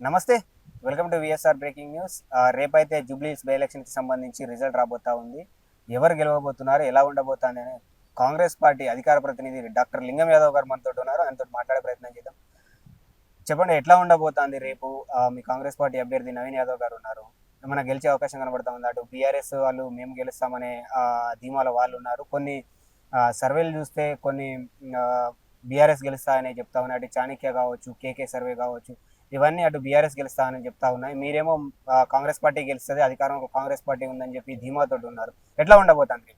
Namaste welcome to VSR breaking news రేపైతే జూబ్లీస్ by ఎలక్షన్కి సంబంధించి రిజల్ట్ రాబోతా ఉంది. ఎవరు గెలవబోతున్నారు ఎలా ఉండబోతుంది అని కాంగ్రెస్ పార్టీ అధికార ప్రతినిధి డాక్టర్ లింగం యాదవ్ గారు మనతో ఉన్నారు. ఆయనతో మాట్లాడే ప్రయత్నం చేద్దాం. చెప్పండి ఎట్లా ఉండబోతుంది రేపు? మీ కాంగ్రెస్ పార్టీ అభ్యర్థి నవీన్ యాదవ్ గారు ఉన్నారు. ఏమైనా గెలిచే అవకాశం కనబడతా ఉంది? అటు బీఆర్ఎస్ వాళ్ళు మేము గెలుస్తామనే ధీమాల వాళ్ళు ఉన్నారు. కొన్ని సర్వేలు చూస్తే కొన్ని బీఆర్ఎస్ గెలుస్తాయని చెప్తా ఉన్నాయి అటు చాణక్య కావచ్చు కేకే సర్వే కావచ్చు ఇవన్నీ అటు బీఆర్ఎస్ గెలుస్తామని చెప్తా ఉన్నాయి. మీరేమో కాంగ్రెస్ పార్టీ గెలుస్తుంది ఒక కాంగ్రెస్ పార్టీ ఉందని చెప్పి ధీమాతో ఉన్నారు. ఎట్లా ఉండబోతుంది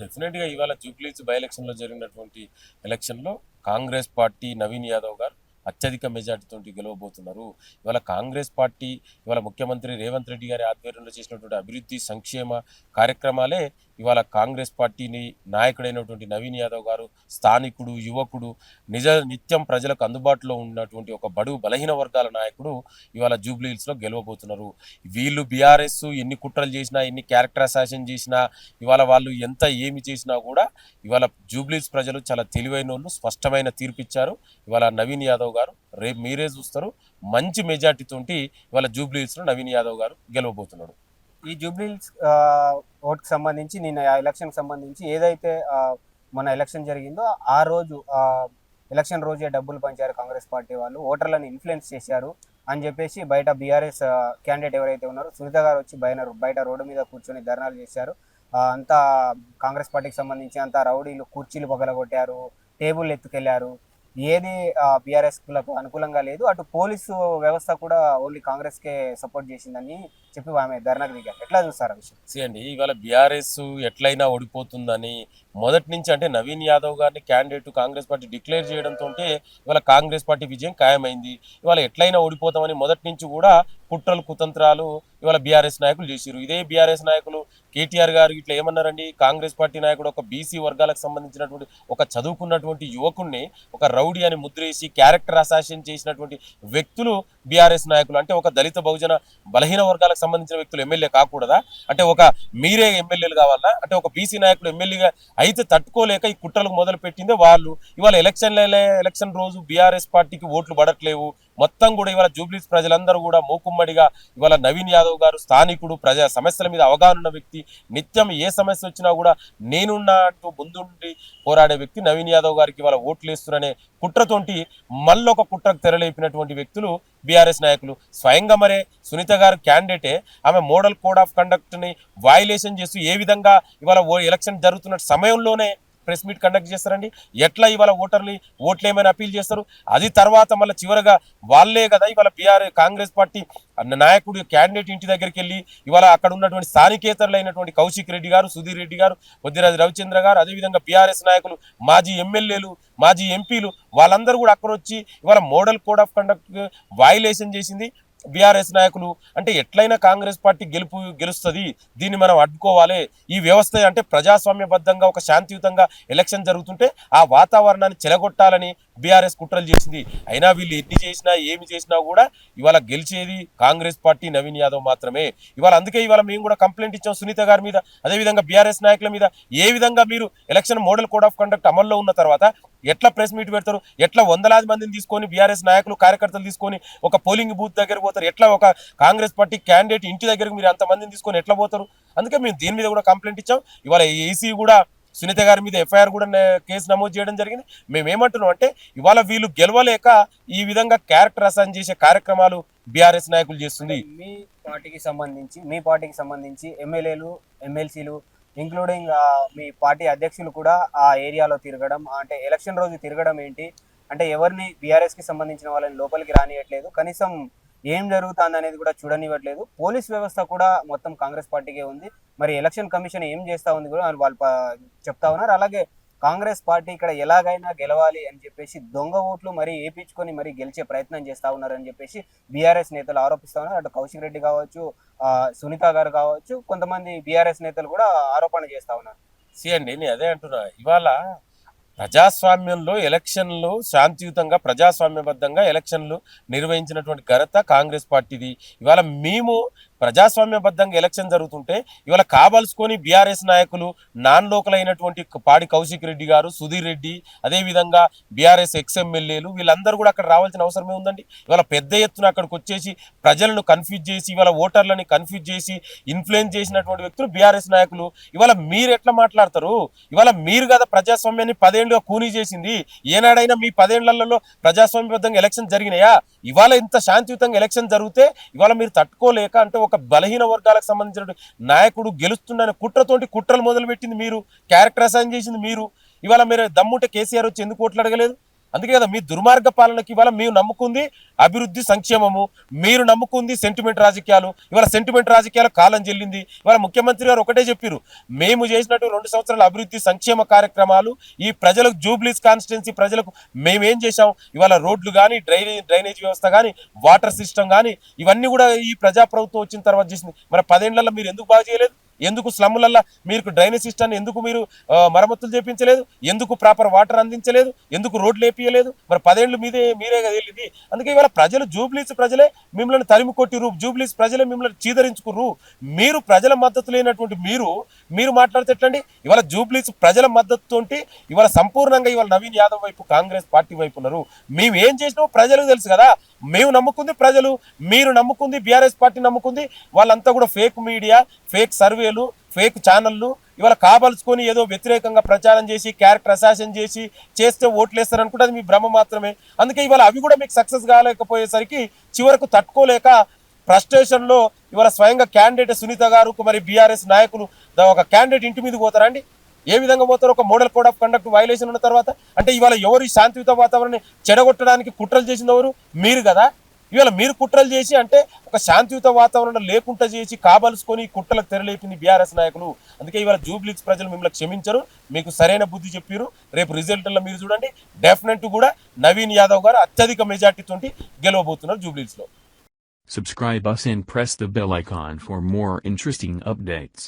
డెఫినెట్గా ఇవాళ జూబ్లీస్ బై ఎలక్షన్లో జరిగినటువంటి ఎలక్షన్లో కాంగ్రెస్ పార్టీ నవీన్ యాదవ్ గారు అత్యధిక మెజార్టీతో గెలవబోతున్నారు. ఇవాళ కాంగ్రెస్ పార్టీ ఇవాళ ముఖ్యమంత్రి రేవంత్ రెడ్డి గారి ఆధ్వర్యంలో చేసినటువంటి అభివృద్ధి సంక్షేమ కార్యక్రమాలే ఇవాళ కాంగ్రెస్ పార్టీని నాయకుడైనటువంటి నవీన్ యాదవ్ గారు స్థానికుడు యువకుడు నిజ నిత్యం ప్రజలకు అందుబాటులో ఉన్నటువంటి ఒక బడుగు బలహీన వర్గాల నాయకుడు ఇవాళ జూబ్లీహిల్స్లో గెలవబోతున్నారు. వీళ్ళు బీఆర్ఎస్ ఎన్ని కుట్రలు చేసినా ఎన్ని క్యారెక్టర్ అసాషన్ చేసినా ఇవాళ వాళ్ళు ఎంత ఏమి చేసినా కూడా ఇవాళ జూబ్లీహిల్స్ ప్రజలు చాలా తెలివైన వాళ్ళు స్పష్టమైన తీర్పిచ్చారు. ఇవాళ నవీన్ యాదవ్ గారు రేపు మీరే చూస్తారు. మంచి మెజార్టీతోటి ఇవాళ జూబ్లీహిల్స్లో నవీన్ యాదవ్ గారు గెలవబోతున్నాడు ఈ జూబ్లీస్ ఓట్కి సంబంధించి నిన్న ఆ ఎలక్షన్కి సంబంధించి ఏదైతే మన ఎలక్షన్ జరిగిందో ఆ రోజు ఎలక్షన్ రోజే డబ్బులు పంచారు కాంగ్రెస్ పార్టీ వాళ్ళు ఓటర్లను ఇన్ఫ్లుయెన్స్ చేశారు అని చెప్పేసి బయట బీఆర్ఎస్ క్యాండిడేట్ ఎవరైతే ఉన్నారో సునీత గారు వచ్చి బయట బయట రోడ్డు మీద కూర్చొని ధర్నాలు చేశారు. అంతా కాంగ్రెస్ పార్టీకి సంబంధించి అంతా రౌడీలు కుర్చీలు పగలగొట్టారు టేబుల్ ఎత్తుకెళ్ళారు. ఏది బీఆర్ఎస్ అనుకూలంగా లేదు. అటు పోలీసు వ్యవస్థ కూడా ఓన్లీ కాంగ్రెస్ కే సపోర్ట్ చేసిందని చెప్పి ఆమె ధర్నాకు దిగారు. ఎట్లా చూస్తారు ఆ విషయం? ఇవాళ బీఆర్ఎస్ ఎట్లయినా ఓడిపోతుందని మొదటి నుంచి అంటే నవీన్ యాదవ్ గారిని క్యాండిడేట్ కాంగ్రెస్ పార్టీ డిక్లేర్ చేయడంతో ఇవాళ కాంగ్రెస్ పార్టీ విజయం ఖాయమైంది. ఇవాళ ఎట్లయినా ఓడిపోతామని మొదటి నుంచి కూడా కుట్రలు కుతంత్రాలు ఇవాళ బీఆర్ఎస్ నాయకులు చేసిరు ఇదే బీఆర్ఎస్ నాయకులు కేటీఆర్ గారు ఇట్లా ఏమన్నారండి? కాంగ్రెస్ పార్టీ నాయకుడు ఒక బీసీ వర్గాలకు సంబంధించినటువంటి ఒక చదువుకున్నటువంటి యువకుణ్ణి ఒక రౌడీ అని ముద్రేసి క్యారెక్టర్ అసాసియన్ చేసినటువంటి వ్యక్తులు బీఆర్ఎస్ నాయకులు అంటే ఒక దళిత బహుజన బలహీన వర్గాలకు సంబంధించిన వ్యక్తులు ఎమ్మెల్యే కాకూడదా? అంటే ఒక మీరే ఎమ్మెల్యేలు కావాలా? అంటే ఒక బీసీ నాయకులు ఎమ్మెల్యేగా అయితే తట్టుకోలేక ఈ కుట్రలకు మొదలు పెట్టిందే వాళ్ళు. ఇవాళ ఎలక్షన్ ఎలక్షన్ రోజు బీఆర్ఎస్ పార్టీకి ఓట్లు పడట్లేవు. మొత్తం కూడా ఇవాళ జూబ్లీస్ ప్రజలందరూ కూడా మూకుమ్మడిగా ఇవాళ నవీన్ యాదవ్ గారు స్థానికుడు ప్రజా సమస్యల మీద అవగాహన ఉన్న వ్యక్తి. నిత్యం ఏ సమస్య వచ్చినా కూడా నేనున్నా అంటూ ముందుండి పోరాడే వ్యక్తి నవీన్ యాదవ్ గారికి ఇవాళ ఓట్లు వేస్తున్నారనే కుట్రతోటి మళ్ళొక కుట్రకు తెరలేపినటువంటి వ్యక్తులు బీఆర్ఎస్ నాయకులు స్వయంగా మరే సునీత గారు క్యాండిడేటే ఆమె మోడల్ కోడ్ ఆఫ్ కండక్ట్ని వయలేషన్ చేస్తూ ఏ విధంగా ఇవాళ ఓ ఎలక్షన్ జరుగుతున్న సమయంలోనే ప్రెస్ మీట్ కండక్ట్ చేస్తారండి. ఎట్లా ఇవాళ ఓటర్ని ఓట్లు ఏమైనా అప్పీల్ చేస్తారు? అది తర్వాత మళ్ళీ చివరగా వాళ్ళే కదా ఇవాళ బీఆర్ కాంగ్రెస్ పార్టీ నాయకుడు క్యాండిడేట్ ఇంటి దగ్గరికి వెళ్ళి ఇవాళ అక్కడ ఉన్నటువంటి స్థానికేతరులైనటువంటి కౌశిక్ రెడ్డి గారు సుధీర్ రెడ్డి గారు కొద్దిరాజు రవిచంద్ర గారు అదేవిధంగా బీఆర్ఎస్ నాయకులు మాజీ ఎమ్మెల్యేలు మాజీ ఎంపీలు వాళ్ళందరూ కూడా అక్కడ వచ్చి ఇవాళ model code of conduct violation చేసింది. బీఆర్ఎస్ నాయకులు అంటే ఎట్లయినా కాంగ్రెస్ పార్టీ గెలుపు గెలుస్తుంది దీన్ని మనం అడ్డుకోవాలి. ఈ వ్యవస్థ అంటే ప్రజాస్వామ్యబద్ధంగా ఒక శాంతియుతంగా ఎలక్షన్ జరుగుతుంటే ఆ వాతావరణాన్ని చెలగొట్టాలని బీఆర్ఎస్ కుట్రలు చేసింది. అయినా వీళ్ళు ఎన్ని చేసినా ఏమి చేసినా కూడా ఇవాళ గెలిచేది కాంగ్రెస్ పార్టీ నవీన్ యాదవ్ మాత్రమే. ఇవాళ అందుకే ఇవాళ మేము కూడా కంప్లైంట్ ఇచ్చాం సునీత గారి మీద. అదేవిధంగా బీఆర్ఎస్ నాయకుల మీద. ఏ విధంగా మీరు election model code of conduct అమల్లో ఉన్న తర్వాత ఎట్లా ప్రెస్ మీట్ పెడతారు? ఎట్లా వందలాది మందిని తీసుకొని బీఆర్ఎస్ నాయకులు కార్యకర్తలు తీసుకొని ఒక పోలింగ్ బూత్ దగ్గర పోతారు? ఎట్లా ఒక కాంగ్రెస్ పార్టీ క్యాండిడేట్ ఇంటి దగ్గరకు మీరు అంతమందిని తీసుకొని ఎట్లా పోతారు? అందుకే మేము దీని మీద కూడా కంప్లైంట్ ఇచ్చాం. ఇవాళ ఏసీ కూడా సునీత గారి మీద ఎఫ్ఐఆర్ కూడా కేసు నమోదు చేయడం జరిగింది. మేము ఏమంటున్నాం అంటే ఇవాళ వీళ్ళు గెలవలేక ఈ విధంగా క్యారెక్టర్ అసైన్ చేసే కార్యక్రమాలు బీఆర్ఎస్ నాయకులు చేస్తుంది. మీ పార్టీకి సంబంధించి మీ పార్టీకి సంబంధించి ఎమ్మెల్యేలు ఎమ్మెల్సీలు ఇంక్లూడింగ్ మీ పార్టీ అధ్యక్షులు కూడా ఆ ఏరియాలో తిరగడం అంటే ఎలక్షన్ రోజు తిరగడం ఏంటి? అంటే ఎవరిని బీఆర్ఎస్కి సంబంధించిన వాళ్ళని లోపలికి రానియట్లేదు. కనీసం ఏం జరుగుతుంది అనేది కూడా చూడనివ్వట్లేదు. పోలీస్ వ్యవస్థ కూడా మొత్తం కాంగ్రెస్ పార్టీకే ఉంది. మరి ఎలక్షన్ కమిషన్ ఏం చేస్తా ఉంది కూడా వాళ్ళు చెప్తా ఉన్నారు. అలాగే కాంగ్రెస్ పార్టీ ఇక్కడ ఎలాగైనా గెలవాలి అని చెప్పేసి దొంగ ఓట్లు మరి ఏపించుకొని మరి గెలిచే ప్రయత్నం చేస్తా ఉన్నారు అని చెప్పేసి బీఆర్ఎస్ నేతలు ఆరోపిస్తా ఉన్నారు. అటు కౌశిక్ రెడ్డి కావచ్చు సునీత గారు కావచ్చు కొంతమంది బీఆర్ఎస్ నేతలు కూడా ఆరోపణ చేస్తా ఉన్నారు. సి అండి నేను అదే అంటున్నా. ఇవాళ ప్రజాస్వామ్యంలో ఎలక్షన్లు శాంతియుతంగా ప్రజాస్వామ్యబద్ధంగా ఎలక్షన్లు నిర్వహించినటువంటి ఘనత కాంగ్రెస్ పార్టీది. ఇవాళ మేము ప్రజాస్వామ్యబద్ధంగా ఎలక్షన్ జరుగుతుంటే ఇవాళ కావాల్సుకొని బీఆర్ఎస్ నాయకులు నాన్ లోకల్ అయినటువంటి పాడి కౌశిక్ రెడ్డి గారు సుధీర్ రెడ్డి అదేవిధంగా బీఆర్ఎస్ ఎక్స్ ఎమ్మెల్యేలు వీళ్ళందరూ కూడా అక్కడ రావాల్సిన అవసరమే ఉందండి ఇవాళ పెద్ద ఎత్తున అక్కడికి వచ్చేసి ప్రజలను కన్ఫ్యూజ్ చేసి ఇవాళ ఓటర్లని కన్ఫ్యూజ్ చేసి ఇన్ఫ్లుయెన్స్ చేసినటువంటి వ్యక్తులు బీఆర్ఎస్ నాయకులు. ఇవాళ మీరు ఎట్లా మాట్లాడతారు? ఇవాళ మీరు కదా ప్రజాస్వామ్యాన్ని పదేళ్ళుగా కూనీ చేసింది. ఏనాడైనా మీ పదేళ్ళలో ప్రజాస్వామ్యబద్ధంగా ఎలక్షన్ జరిగినాయా? ఇవాళ ఇంత శాంతియుతంగా ఎలక్షన్ జరిగితే ఇవాళ మీరు తట్టుకోలేక అంటే ఒక బలహీన వర్గాలకు సంబంధించిన నాయకుడు గెలుస్తుండని కుట్రతోటి కుట్రలు మొదలుపెట్టింది మీరు క్యారెక్టర్ అసైన్ చేసింది మీరు. ఇవాళ మీరు దమ్ముంటే కేసీఆర్ వచ్చి ఎందుకు ఓట్లు అడగలేదు? అందుకే కదా మీ దుర్మార్గ పాలనకి ఇవాళ మేము నమ్ముకుంది అభివృద్ధి సంక్షేమము మీరు నమ్ముకుంది సెంటిమెంట్ రాజకీయాలు. ఇవాళ సెంటిమెంట్ రాజకీయాలు కాలం చెల్లింది. ఇవాళ ముఖ్యమంత్రి గారు ఒకటే చెప్పారు మేము చేసినట్టు రెండు సంవత్సరాల అభివృద్ధి సంక్షేమ కార్యక్రమాలు ఈ ప్రజలకు జూబ్లీస్ కాన్స్టిట్యున్సీ ప్రజలకు మేమేం చేశాం? ఇవాళ రోడ్లు కానీ డ్రైనేజ్ డ్రైనేజ్ వ్యవస్థ కానీ వాటర్ సిస్టమ్ కానీ ఇవన్నీ కూడా ఈ ప్రజా ప్రభుత్వం వచ్చిన తర్వాత చేసింది. మరి పదేళ్ళలో మీరు ఎందుకు బాగా చేయలేదు? ఎందుకు స్లమ్లల్లో మీరు డ్రైనేజ్ సిస్టమ్ ఎందుకు మీరు మరమ్మతులు చేపించలేదు? ఎందుకు ప్రాపర్ వాటర్ అందించలేదు? ఎందుకు రోడ్లు వేపించలేదు మరి పదేళ్ళు మీదే మీరే కదా వెళ్ళింది. అందుకే ఇవాళ ప్రజలు జూబ్లీస్ ప్రజలే మిమ్మల్ని తరిమి కొట్టిరు జూబ్లీస్ ప్రజలే మిమ్మల్ని చీదరించుకురు మీరు ప్రజల మద్దతు లేనటువంటి మీరు మీరు మాట్లాడితే ఎట్లండి? ఇవాళ జూబ్లీస్ ప్రజల మద్దతుతోటి ఇవాళ సంపూర్ణంగా ఇవాళ నవీన్ యాదవ్ వైపు కాంగ్రెస్ పార్టీ వైపు ఉన్నారు. మేము ఏం చేసినామో ప్రజలకు తెలుసు కదా. మేము నమ్ముకుంది ప్రజలు మీరు నమ్ముకుంది బీఆర్ఎస్ పార్టీ నమ్ముకుంది. వాళ్ళంతా కూడా ఫేక్ మీడియా ఫేక్ సర్వేలు ఫేక్ ఛానళ్ళు ఇవాళ కావలసుకొని ఏదో వ్యతిరేకంగా ప్రచారం చేసి క్యారెక్టర్ అసాసన్ చేసి చేస్తే ఓట్లేస్తారు అనుకుంటే అది మీ భ్రమ మాత్రమే. అందుకే ఇవాళ అవి కూడా మీకు సక్సెస్ కాలేకపోయేసరికి చివరకు తట్టుకోలేక ఫ్రస్ట్రేషన్లో ఇవాళ స్వయంగా క్యాండిడేట్ సునీత గారు మరి బీఆర్ఎస్ నాయకులు ఒక క్యాండిడేట్ ఇంటి మీదకి పోతారండి ఏ విధంగా పోతారు? ఒక model code of conduct violation ఉన్న తర్వాత? అంటే ఇవాళ ఎవరు శాంతియుత వాతావరణాన్ని చెడగొట్టడానికి కుట్రలు చేసింది ఎవరు? మీరు కదా. ఇవాళ మీరు కుట్రలు చేసి అంటే ఒక శాంతియుత వాతావరణం లేకుండా చేసి కావలసుకొని కుట్రలకు తెరలేపింది బీఆర్ఎస్ నాయకులు. అందుకే ఇవాళ జూబ్లీక్స్ ప్రజలు మిమ్మల్ని క్షమించరు. మీకు సరైన బుద్ధి చెప్పారు రేపు రిజల్ట్లో మీరు చూడండి. డెఫినెట్ కూడా నవీన్ యాదవ్ గారు అత్యధిక మెజార్టీతో గెలవబోతున్నారు జూబ్లీస్లో. Subscribe us and press the bell icon for more interesting updates.